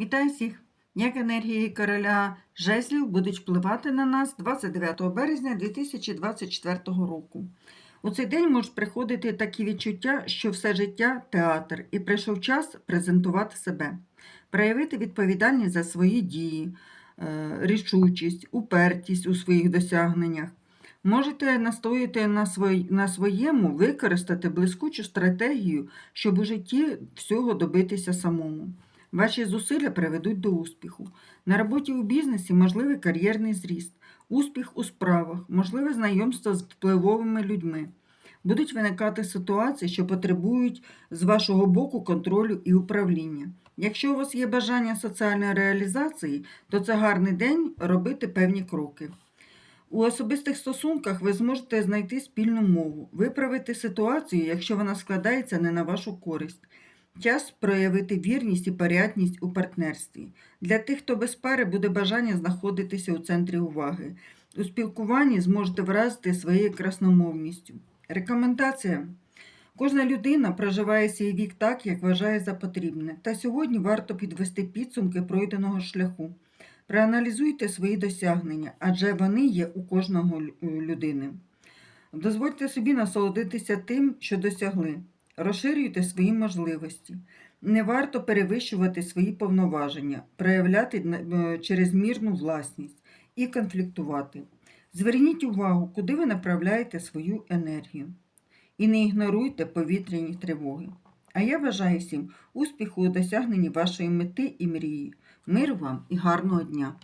Вітаю всіх! Як енергії короля жезлів будуть впливати на нас 29 березня 2024 року. У цей день можуть приходити такі відчуття, що все життя театр, і прийшов час презентувати себе, проявити відповідальність за свої дії, е, рішучість, упертість у своїх досягненнях. Можете настояти на, на своєму, використати блискучу стратегію, щоб у житті всього добитися самому. Ваші зусилля приведуть до успіху. На роботі у бізнесі можливий кар'єрний зріст, успіх у справах, можливе знайомство з впливовими людьми. Будуть виникати ситуації, що потребують з вашого боку контролю і управління. Якщо у вас є бажання соціальної реалізації, то це гарний день робити певні кроки. У особистих стосунках ви зможете знайти спільну мову, виправити ситуацію, якщо вона складається не на вашу користь. Час проявити вірність і порядність у партнерстві. Для тих, хто без пари буде бажання знаходитися у центрі уваги. У спілкуванні зможете вразити своєю красномовністю. Рекомендація. Кожна людина проживає свій вік так, як вважає за потрібне, та сьогодні варто підвести підсумки пройденого шляху. Проаналізуйте свої досягнення, адже вони є у кожного людини. Дозвольте собі насолодитися тим, що досягли. Розширюйте свої можливості. Не варто перевищувати свої повноваження, проявляти е, чрезмірну власність і конфліктувати. Зверніть увагу, куди ви направляєте свою енергію. І не ігноруйте повітряні тривоги. А я бажаю всім успіху у досягненні вашої мети і мрії. Миру вам і гарного дня!